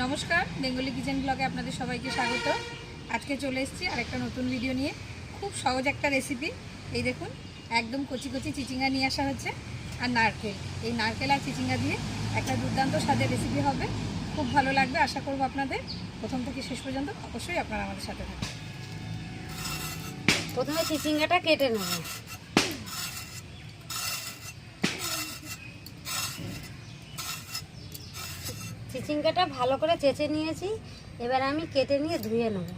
নমস্কার, Bengali kitchen ব্লগে আপনাদের সবাইকে স্বাগত। আজকে চলে এসেছি আরেকটা নতুন ভিডিও নিয়ে। খুব সহজ একটা রেসিপি এই দেখুন, একদম কচি কচি চিচিঙ্গা নিয়ে আসা হচ্ছে, আর নারকেল। এই নারকেল আর চিচিঙ্গা দিয়ে একটা দুর্দান্ত স্বাদের রেসিপি হবে। খুব ভালো লাগবে, আশা করব আপনাদের। প্রথম থেকে শেষ পর্যন্ত অবশ্যই আপনারা আমাদের সাথে থাকবেন প্রথমে চিচিঙ্গাটা কেটে নেব। চিচিঙ্গাটা ভালো করে চেঁচে নিয়েছি। এবার আমি কেটে নিয়ে ধুয়ে নেব।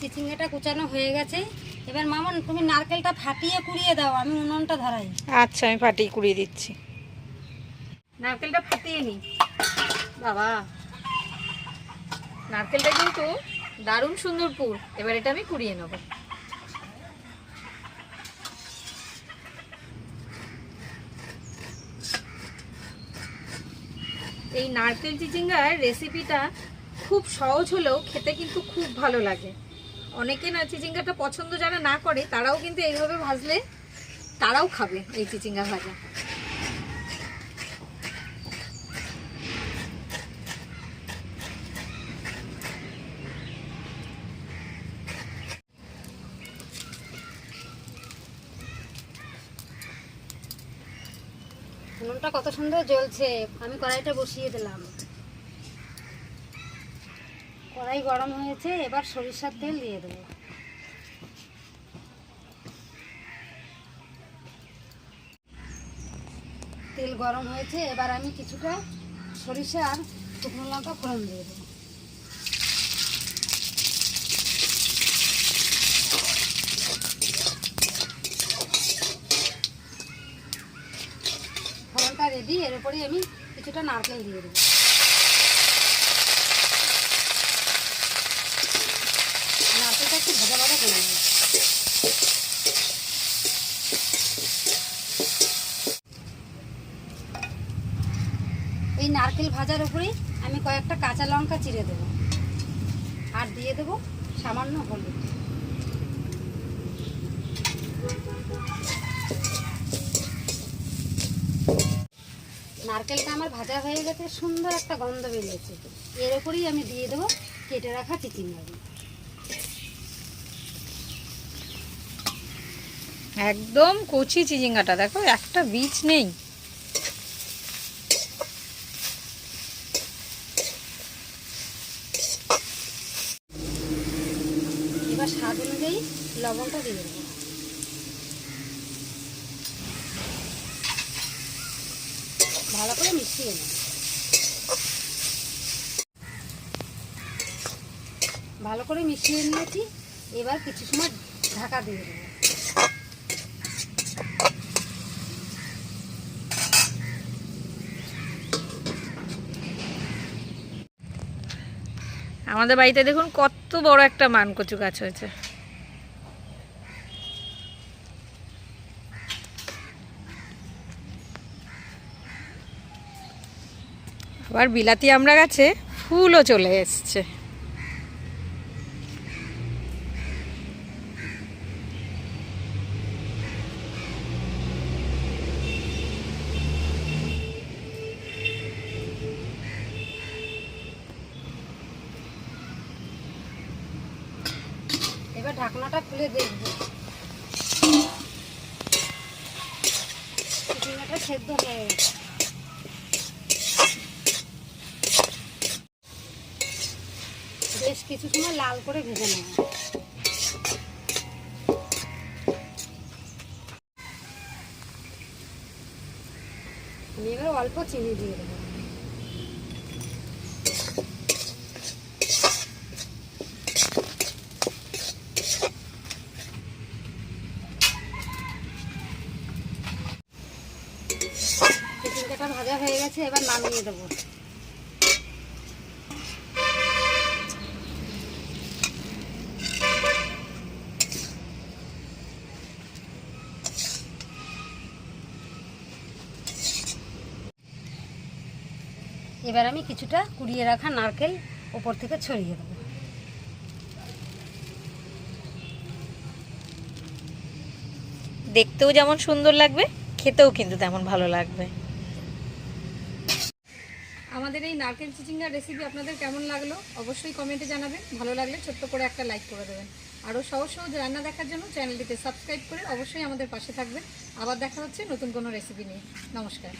চিচিঙ্গাটা কুচানো হয়ে গেছে। এবার মামন তুমি নারকেলটা ফাটিয়ে কুড়িয়ে দাও আমি উনুনটা ধরাই। আচ্ছা আমি ফাটিয়ে কুড়িয়ে দিচ্ছি। নারকেলটা ফাটিয়ে নিই বাবা নারকেলটা কিন্তু দারুণ সুন্দর পুর। এবার এটা আমি কুড়িয়ে নেব। এই নারকেল চিচিঙ্গার রেসিপিটা খুব সহজ হলেও খেতে কিন্তু খুব ভালো লাগে। অনেকে না চিচিঙ্গাটা পছন্দ যারা না করে, তারাও কিন্তু এইভাবে ভাজলে তারাও খাবে এই চিচিঙ্গা ভাজা। উনুনটা কত সুন্দর জ্বলছে, আমি কড়াইটা বসিয়ে দিলাম। কড়াই গরম হয়েছে, এবার সরিষার তেল দিয়ে দেবো। তেল গরম হয়েছে, এবার আমি কিছুটা সরিষা আর শুকনো লঙ্কা ফোড়ন দিয়ে দেবো। ফোড়নটা রেডি এর উপরেই আমি কিছুটা নারকেল দিয়ে দেবো নারকেলটা একটু ভাজা ভাজা করে নেব এই নারকেল ভাজার উপরেই আমি কয়েকটা কাঁচা লঙ্কা চিড়ে দেবো। আর দিয়ে দেবো সামান্য হলুদ। নারকেলটা আমার ভাজা হয়ে গেছে, সুন্দর একটা গন্ধ বেরিয়েছে। এর উপরেই আমি দিয়ে দেবো কেটে রাখা চিচিঙ্গা একদম কচি চিচিঙ্গাটা, দেখো, একটা বীজ নেই। এবার স্বাদ অনুযায়ী লবণটা দিয়ে ভালো করে ভালো করে মিশিয়ে নিয়েছি। এবার কিছু সময় ঢাকা দিয়ে দেবো। আমাদের বাড়িতে দেখুন কত বড় একটা মানকচু গাছ হয়েছে। আবার বিলাতি আমরা গাছে ফুলও চলে এসছে। ঢাকনাটা খুলে দেখব। সেদ্ধ হয়ে বেশ কিছু সময় লাল করে ভেজে নেব। আমি এবার অল্প চিনি দিয়ে দেবো। চিকেনটা ভাজা হয়ে গেছে, এবার নামিয়ে দেবো। এবার আমি কিছুটা কুড়িয়ে রাখা নারকেল ওপর থেকে ছড়িয়ে দেবো। দেখতেও যেমন সুন্দর লাগবে। খেতেও কিন্তু তেমন ভালো লাগবে। আমাদের এই নারকেল চিচিঙ্গার রেসিপি আপনাদের কেমন লাগল? অবশ্যই কমেন্টে জানাবেন। ভালো লাগলে ছোট্ট করে একটা লাইক করে দেবেন। আরও সহজ সহজ রান্না দেখার জন্য চ্যানেলটিতে সাবস্ক্রাইব করে অবশ্যই আমাদের পাশে থাকবেন। আবার দেখা হচ্ছে নতুন কোনো রেসিপি নিয়ে। নমস্কার।